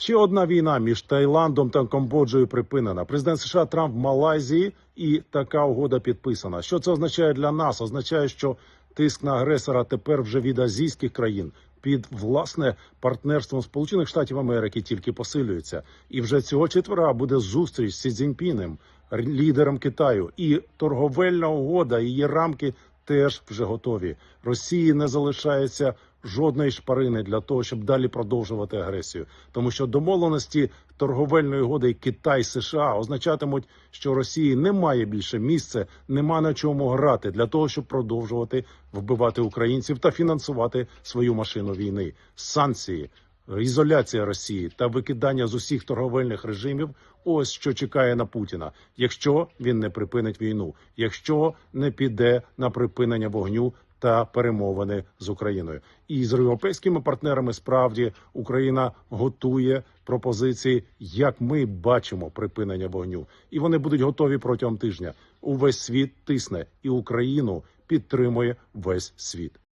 Ще одна війна між Таїландом та Камбоджею припинена. Президент США Трамп в Малайзії і така угода підписана. Що це означає для нас? Означає, що тиск на агресора тепер вже від азійських країн під власне партнерством Сполучених Штатів Америки тільки посилюється. І вже цього четвера буде зустріч з Сі Цзіньпінем, лідером Китаю, і торговельна угода, її рамки теж вже готові. Росії не залишається жодної шпарини для того, щоб далі продовжувати агресію, тому що домовленості торговельної угоди Китай США означатимуть, що Росії немає більше місця, нема на чому грати для того, щоб продовжувати вбивати українців та фінансувати свою машину війни. Санкції, ізоляція Росії та викидання з усіх торговельних режимів. Ось що чекає на Путіна, якщо він не припинить війну, якщо не піде на припинення вогню та перемовини з Україною, і з європейськими партнерами справді Україна готує пропозиції, як ми бачимо припинення вогню, і вони будуть готові протягом тижня. Увесь світ тисне, і Україну підтримує весь світ.